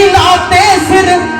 ਹਰ ਮੰਤਰ ਸਿਰ